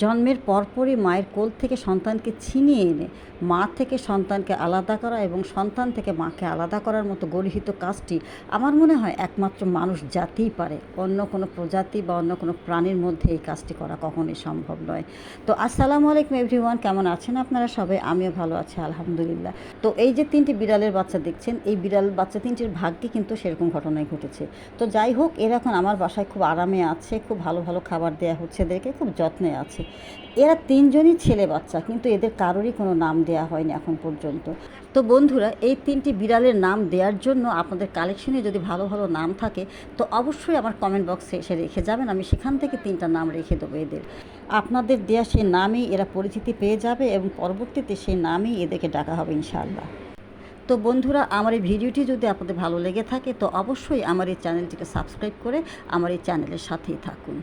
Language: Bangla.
জন্মের পরপরই মায়ের কোল থেকে সন্তানকে ছিনিয়ে এনে মা থেকে সন্তানকে আলাদা করা এবং সন্তান থেকে মাকে আলাদা করার মতো গর্হিত কাজটি আমার মনে হয় একমাত্র মানুষ জাতিই পারে। অন্য কোনো প্রজাতি বা অন্য কোনো প্রাণীর মধ্যে এই কাজটি করা কখনোই সম্ভব নয়। তো আসসালামু আলাইকুম এভরিওয়ান, কেমন আছেন আপনারা সবাই? আমিও ভালো আছি, আলহামদুলিল্লাহ। তো এই যে তিনটি বিড়ালের বাচ্চা দেখছেন, এই বিড়াল বাচ্চা তিনটির ভাগ্যে কিন্তু সেরকম ঘটনাই ঘটেছে। তো যাই হোক, এরা এখন আমার বাসায় খুব আরামে আছে, খুব ভালো ভালো খাবার দেওয়া হচ্ছে এদেরকে, খুব যত্নে আছে। এরা তিনজনই ছেলে বাচ্চা, কিন্তু এদের কারোরই কোনো নাম দেওয়া হয়নি এখন পর্যন্ত। তো বন্ধুরা, এই তিনটি বিড়ালের নাম দেওয়ার জন্য আপনাদের কালেকশনে যদি ভালো ভালো নাম থাকে, তো অবশ্যই আমার কমেন্ট বক্সে এসে রেখে যাবেন, আমি সেখান থেকে তিনটা নাম রেখে দেবো এদের। আপনাদের দেওয়া সেই নামেই এরা পরিচিতি পেয়ে যাবে এবং পরবর্তীতে সেই নামেই এদেরকে ডাকা হবে ইনশাআল্লাহ। তো বন্ধুরা, আমার এই ভিডিওটি যদি আপনাদের ভালো লেগে থাকে, তো অবশ্যই আমার এই চ্যানেলটিকে সাবস্ক্রাইব করে আমার এই চ্যানেলের সাথেই থাকুন।